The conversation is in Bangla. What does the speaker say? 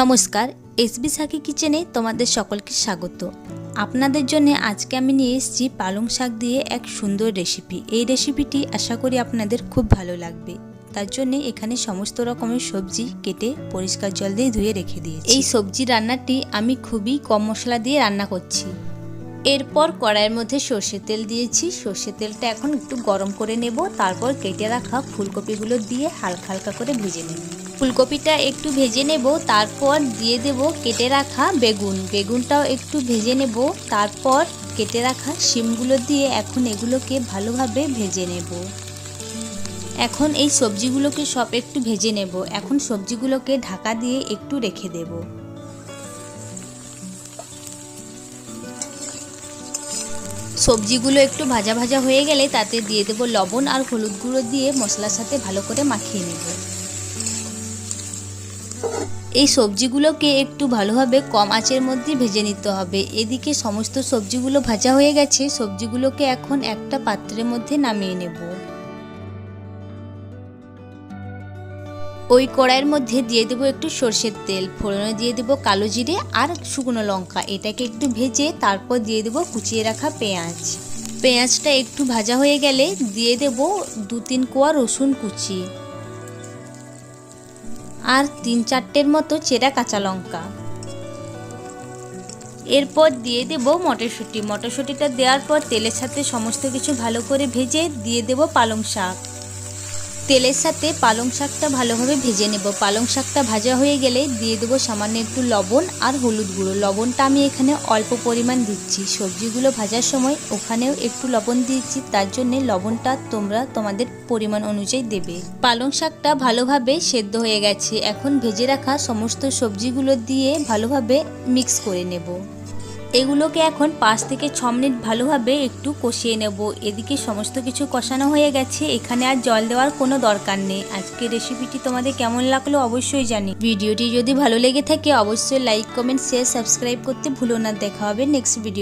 নমস্কার, এসবি সাকি কিচেনে তোমাদের সকলকে স্বাগত। আপনাদের জন্য আজকে আমি নিয়ে এসেছি পালং শাক দিয়ে এক সুন্দর রেসিপি। এই রেসিপিটি আশা করি আপনাদের খুব ভালো লাগবে। তার জন্য এখানে সমস্ত রকমের সবজি কেটে পরিষ্কার জল দিয়ে ধুয়ে রেখে দিয়েছি। এই সবজি রান্নাটি আমি খুবই কম মশলা দিয়ে রান্না করছি। এরপর কড়াইয়ের মধ্যে সর্ষে তেল দিয়েছি। সর্ষে তেলটা এখন একটু গরম করে নেব। তারপর কেটে রাখা ফুলকপিগুলো দিয়ে হালকা হালকা করে ভেজে নেব। ফুলকপিটা একটু ভেজে নেব, তারপর দিয়ে দেব কেটে রাখা বেগুন। বেগুনটাও একটু ভেজে নেব, তারপর কেটে রাখা শিমগুলো দিয়ে এখন এগুলোকে ভালোভাবে ভেজে নেব। এখন এই সবজিগুলোকে সব একটু ভেজে নেব। এখন সবজিগুলোকে ঢাকা দিয়ে একটু রেখে দেবো। সবজিগুলো একটু ভাজা ভাজা হয়ে গেলে তাতে দিয়ে দেবো লবণ আর হলুদ গুঁড়ো দিয়ে মশলার সাথে ভালো করে মাখিয়ে নেব। এই সবজিগুলোকে একটু ভালোভাবে কম আঁচের মধ্যে ভেজে নিতে হবে। এদিকে সমস্ত সবজিগুলো ভাজা হয়ে গেছে। সবজিগুলোকে এখন একটা পাত্রের মধ্যে নামিয়ে নেব। ওই কড়াইয়ের মধ্যে দিয়ে দেবো একটু সর্ষের তেল। ফোড়নে দিয়ে দেবো কালো জিরে আর শুকনো লঙ্কা। এটাকে একটু ভেজে তারপর দিয়ে দেবো কুচিয়ে রাখা পেঁয়াজ। পেঁয়াজটা একটু ভাজা হয়ে গেলে দিয়ে দেব দু তিন কোয়া রসুন কুচি। আর তিন চারটের মতো চেরা কাঁচা লঙ্কা। এরপর দিয়ে দেব মটরশুঁটি। মটরশুঁটিটা দেওয়ার পর তেলের সাথে সমস্ত কিছু ভালো করে ভেজে দিয়ে দেব পালং শাক। তেলের সাথে পালং শাকটা ভালোভাবে ভেজে নেব। পালং শাকটা ভাজা হয়ে গেলে দিয়ে দেবো সামান্য একটু লবণ আর হলুদ গুঁড়ো। লবণটা আমি এখানে অল্প পরিমাণ দিচ্ছি। সবজিগুলো ভাজার সময় ওখানেও একটু লবণ দিয়েছি তার জন্যে লবণটা তোমরা তোমাদের পরিমাণ অনুযায়ী দেবে। পালং শাকটা ভালোভাবে সেদ্ধ হয়ে গেছে। এখন ভেজে রাখা সমস্ত সবজিগুলো দিয়ে ভালোভাবে মিক্স করে নেব। এগুলোকে এখন পাঁচ থেকে ছ মিনিট ভালোভাবে একটু কষিয়ে নেব। এদিকে সমস্ত কিছু কষানো হয়ে গেছে, এখানে আর জল দেওয়ার কোনো দরকার নেই। আজকে রেসিপিটি তোমাদের কেমন লাগল অবশ্যই জানি। ভিডিওটি যদি ভালো লেগে থাকে, অবশ্যই লাইক কমেন্ট শেয়ার সাবস্ক্রাইব করতে ভুলো না। দেখা হবে নেক্সট ভিডিও